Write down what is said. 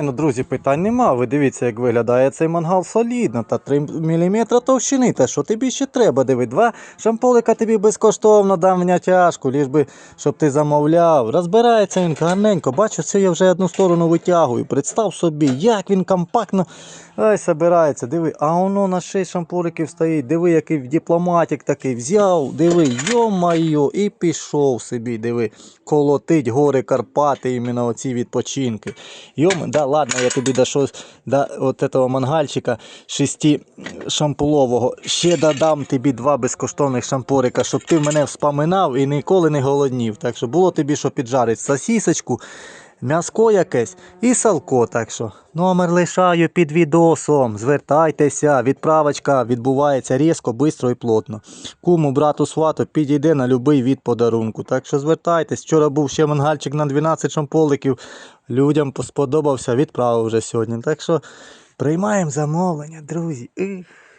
Ні, ну, друзі, питань нема. Ви дивіться, як виглядає цей мангал солідно. Та 3 мм товщини. Та що тобі ще треба? Диви, два шамполика тобі безкоштовно дам в натяжку, ліж би, щоб ти замовляв. Розбирається він гарненько. Бачу, це я вже одну сторону витягую. Представ собі, як він компактно ай, собирається. Диви, а воно на 6 шампуриків стоїть. Диви, який дипломатик такий взяв. Диви, йо-майо, і пішов собі. Диви, колотить гори Карпати, іменно оці відпочинки. Йома, да, ладно, я тобі до щось, до от этого мангальчика шести шампулового. Ще додам тобі два безкоштовних шампурика, щоб ти мене вспоминав і ніколи не голоднів. Так що було тобі що піджарити сосісочку, м'яско якесь і салко. Так що номер лишаю під відосом. Звертайтеся, відправочка відбувається різко, швидко і плотно. Куму, брату, свату підійде на будь-який від подарунку. Так що звертайтесь. Вчора був ще мангальчик на 12 шамполиків. Людям сподобався, відправив вже сьогодні. Так що приймаємо замовлення, друзі. Ех.